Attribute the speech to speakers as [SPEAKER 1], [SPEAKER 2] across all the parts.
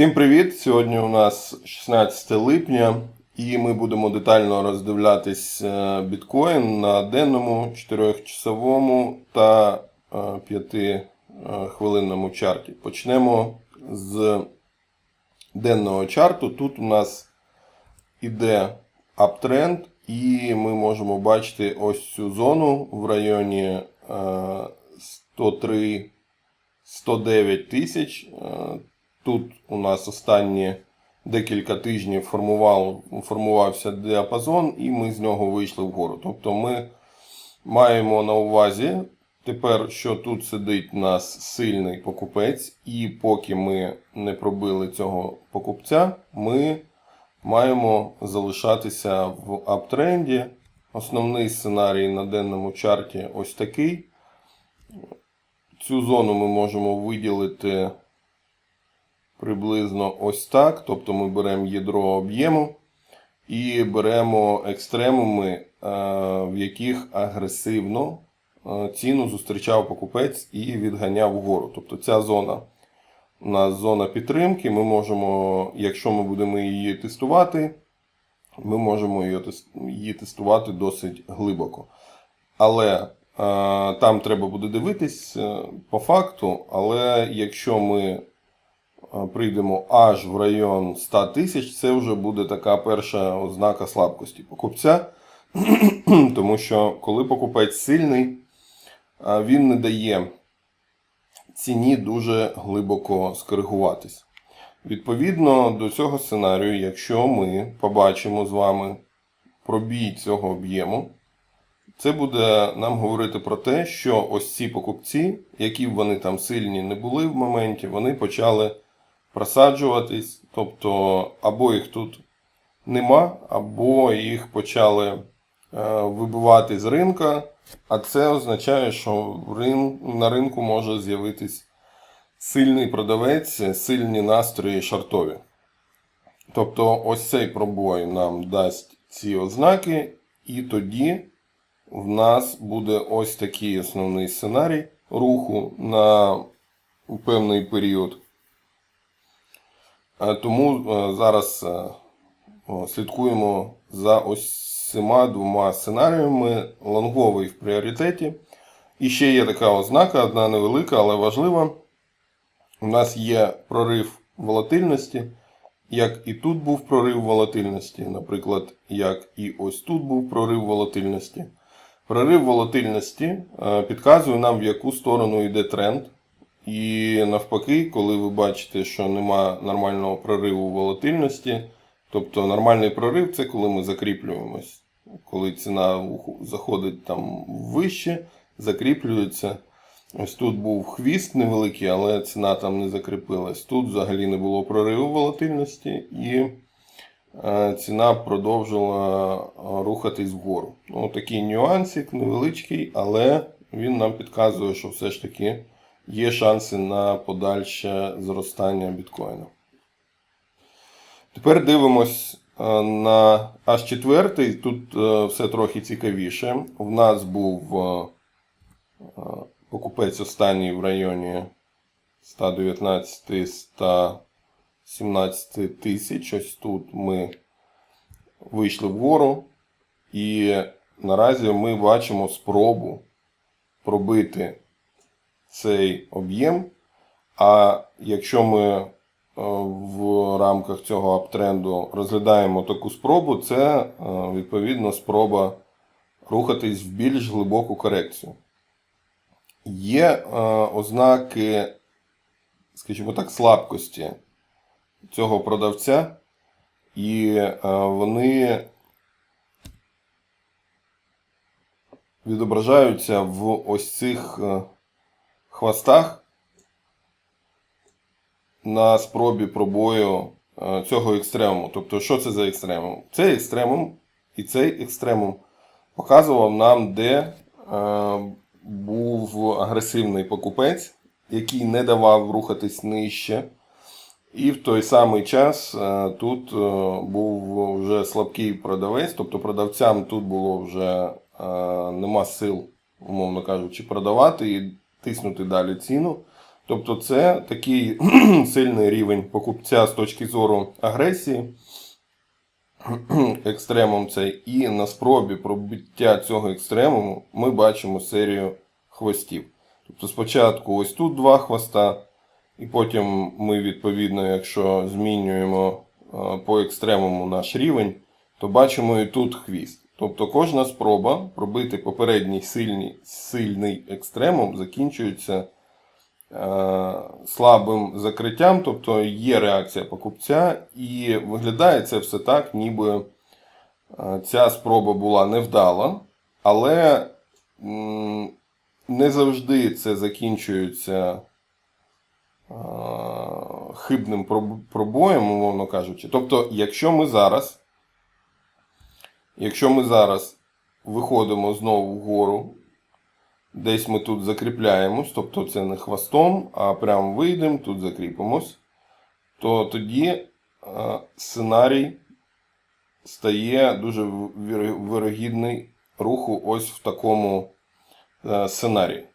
[SPEAKER 1] Всім привіт! Сьогодні у нас 16 липня, і ми будемо детально роздивлятись е, біткоін на денному, 4-часовому та 5-хвилинному чарті. Почнемо з денного чарту. Тут у нас іде аптренд, і ми можемо бачити ось цю зону в районі е, 103 109 тисяч. Тут у нас останні декілька тижнів формував, формувався діапазон, і ми з нього вийшли вгору. Тобто ми маємо на увазі тепер, що тут сидить у нас сильний покупець, і поки ми не пробили цього покупця, ми маємо залишатися в аптренді. Основний сценарій на денному чарті ось такий. Цю зону ми можемо виділити приблизно ось так. Тобто ми беремо ядро об'єму і беремо екстремуми, е, в яких агресивно е, ціну зустрічав покупець і відганяв вгору. Тобто ця зона у нас зона підтримки. Ми можемо, якщо ми будемо її тестувати, ми можемо її тестувати досить глибоко. Але е, там треба буде дивитись по факту. Але якщо ми прийдемо аж в район 100 тисяч, це вже буде така перша ознака слабкості покупця. Тому що коли покупець сильний, він не дає ціні дуже глибоко скоригуватись. Відповідно до цього сценарію, якщо ми побачимо з вами пробій цього об'єму, це буде нам говорити про те, що ось ці покупці, які б вони там сильні не були в моменті, вони почали просаджуватись, тобто або їх тут нема, або їх почали е, вибивати з ринка, а це означає, що на ринку може з'явитись сильний продавець, сильні настрої шартові. Тобто ось цей пробой нам дасть ці ознаки, і тоді в нас буде ось такий основний сценарій руху на певний період. Е, Тому е, зараз е, слідкуємо за ось цими двома сценаріями. Лонговий в пріоритеті. І ще є така ознака, одна невелика, але важлива. У нас є прорив волатильності. Як і тут був прорив волатильності, наприклад, як і ось тут був прорив волатильності. Прорив волатильності підказує нам, в яку сторону йде тренд. І навпаки, коли ви бачите, що нема нормального прориву волатильності, тобто нормальний прорив це коли ми закріплюємось. Коли ціна заходить там вище, закріплюється. Ось тут був хвіст невеликий, але ціна там не закріпилась. Тут взагалі не було прориву волатильності і е, ціна продовжила е, рухатись вгору. Ну, такий нюансик невеличкий, але він нам підказує, що все ж таки є шанси на подальше зростання біткоїна. Тепер дивимось е, на H4. Тут е, все трохи цікавіше. В нас був е, покупець останній в районі 119-117 тисяч. Ось тут ми вийшли вгору. І наразі ми бачимо спробу пробити цей об'єм. А якщо ми е, в рамках цього аптренду розглядаємо таку спробу, це е, відповідно спроба рухатись в більш глибоку корекцію. Є е, ознаки, скажімо так, слабкості цього продавця, і вони відображаються в ось цих хвостах на спробі пробою е, цього екстремуму. Тобто, що це за екстремум? Цей екстремум і цей екстремум показував нам, де е, був агресивний покупець, який не давав рухатись нижче. І в той самий час е, тут був вже слабкий продавець, тобто продавцям тут було вже нема сил, умовно кажучи, продавати і тиснути далі ціну. Тобто це такий сильний рівень покупця з точки зору агресії, екстремум цей. І на спробі пробиття цього екстремуму ми бачимо серію хвостів. Тобто спочатку ось тут два хвоста, і потім ми, відповідно, якщо змінюємо е, по екстремуму наш рівень, то бачимо і тут хвіст. Тобто кожна спроба пробити попередній сильний, сильний екстремум закінчується е, слабим закриттям, тобто є реакція покупця, і виглядає це все так, ніби е, ця спроба була невдала, але не завжди це закінчується е, хибним пробоєм, умовно кажучи. Тобто, якщо ми зараз. Якщо ми зараз виходимо знову вгору, десь ми тут закріпляємось, тобто це не хвостом, а прямо вийдемо, тут закріпимось, то тоді е, сценарій стає дуже вирогідний руху ось в такому е, сценарії.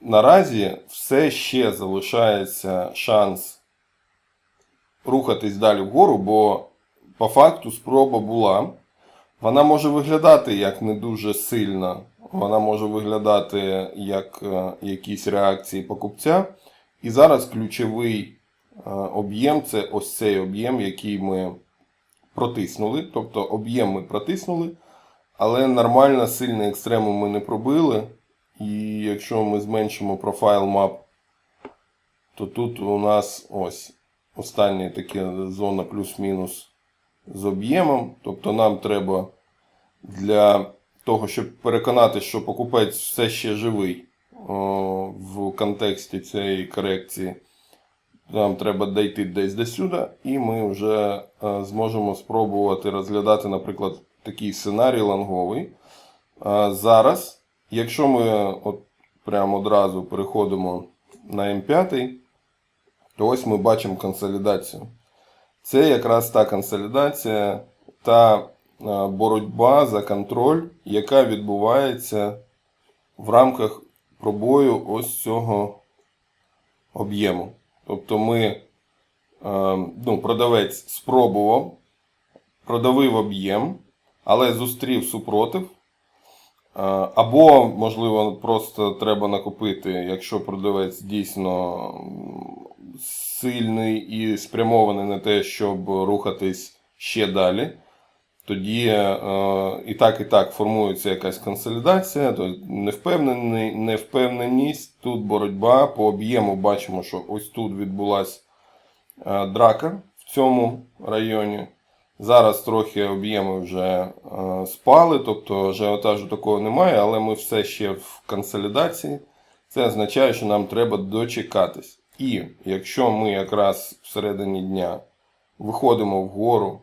[SPEAKER 1] Наразі все ще залишається шанс рухатись далі вгору, бо по факту спроба була. Вона може виглядати як не дуже сильна, вона може виглядати як е, якісь реакції покупця. І зараз ключовий е, об'єм це ось цей об'єм, який ми протиснули. Тобто об'єм ми протиснули, але нормально сильний екстремум ми не пробили. І якщо ми зменшимо профайл мап, то тут у нас ось остання така зона плюс-мінус з об'ємом. Тобто нам треба для того, щоб переконати, що покупець все ще живий о, в контексті цієї корекції. Нам треба дійти десь до сюди, і ми вже е, зможемо спробувати розглядати, наприклад, такий сценарій лонговий. А зараз, якщо ми от прямо одразу переходимо на М5, то ось ми бачимо консолідацію. Це якраз та консолідація, та е, боротьба за контроль, яка відбувається в рамках пробою ось цього об'єму. Тобто ми, е, ну, продавець спробував, продавив об'єм, але зустрів супротив. Е, Або, можливо, просто треба накопити, якщо продавець дійсно сильний і спрямований на те, щоб рухатись ще далі. Тоді е, і так, і так формується якась консолідація, невпевненість, тут боротьба по об'єму. Бачимо, що ось тут відбулася е, драка в цьому районі. Зараз трохи об'єми вже е, спали, тобто ажіотажу такого немає, але ми все ще в консолідації. Це означає, що нам треба дочекатись. І якщо ми якраз всередині дня виходимо вгору,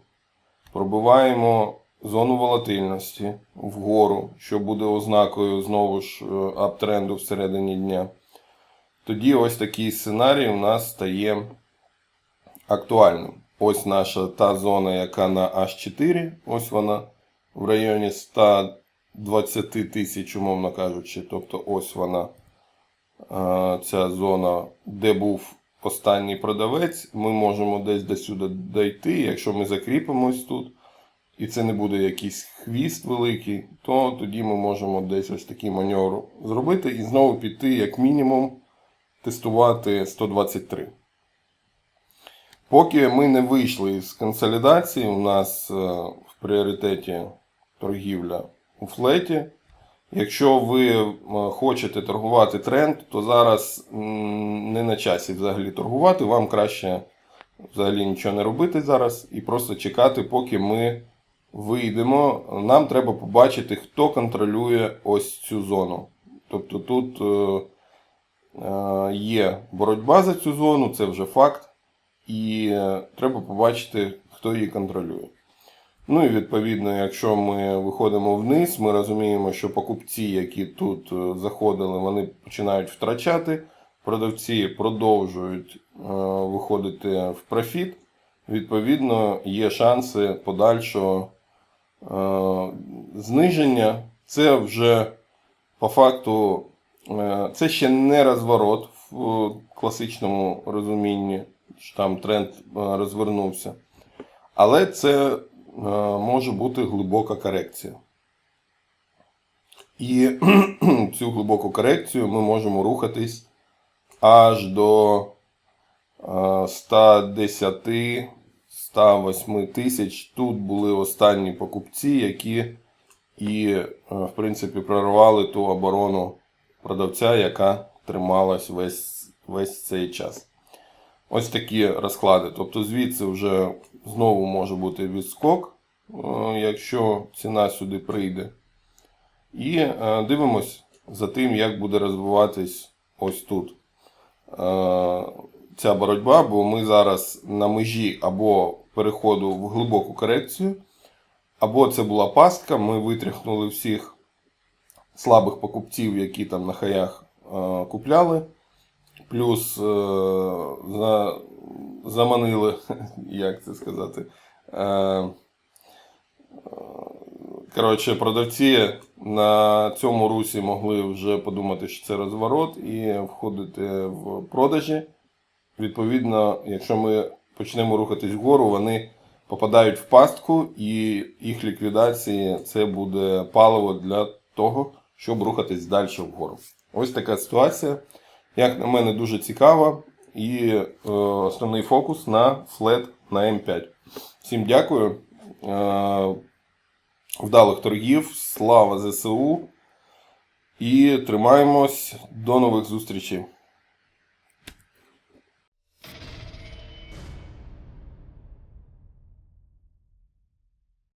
[SPEAKER 1] пробиваємо зону волатильності вгору, що буде ознакою знову ж е, аптренду всередині дня, тоді ось такий сценарій у нас стає актуальним. Ось наша та зона, яка на H4, ось вона в районі 120 тисяч, умовно кажучи. Тобто ось вона, ця зона, де був останній продавець. Ми можемо десь до сюди дійти. Якщо ми закріпимось тут, і це не буде якийсь хвіст великий, то тоді ми можемо десь ось такий маневр зробити і знову піти, як мінімум, тестувати 123. Поки ми не вийшли з консолідації, у нас е, в пріоритеті торгівля у флеті. Якщо ви е, хочете торгувати тренд, то зараз не на часі взагалі торгувати. Вам краще взагалі нічого не робити зараз і просто чекати, поки ми вийдемо. Нам треба побачити, хто контролює ось цю зону. Тобто тут е, є боротьба за цю зону, це вже факт. І е, треба побачити, хто її контролює. Ну і відповідно, якщо ми виходимо вниз, ми розуміємо, що покупці, які тут е, заходили, вони починають втрачати. Продавці продовжують е, виходити в профіт. Відповідно, є шанси подальшого зниження. Це вже по факту, це ще не розворот в класичному розумінні, що там тренд е, розвернувся. Але це е, може бути глибока корекція. І цю глибоку корекцію ми можемо рухатись аж до е, 110 108 тисяч. Тут були останні покупці, які і, е, в принципі, прорвали ту оборону продавця, яка трималась весь, весь цей час. Ось такі розклади. Тобто звідси вже знову може бути відскок, е, якщо ціна сюди прийде. І е, дивимось за тим, як буде розвиватись ось тут е, ця боротьба, бо ми зараз на межі або переходу в глибоку корекцію, або це була пастка, ми витряхнули всіх слабих покупців, які там на хаях купляли. Плюс е, за, заманили, як це сказати. Е, Коротше, продавці на цьому русі могли вже подумати, що це розворот, і входити в продажі. Відповідно, якщо ми почнемо рухатись вгору, вони попадають в пастку, і їх ліквідації це буде паливо для того, щоб рухатись далі вгору. Ось така ситуація. Як на мене, дуже цікава. І е, основний фокус на флет на М5. Всім дякую. Е, вдалих торгів, слава ЗСУ. І тримаємось. До нових зустрічей.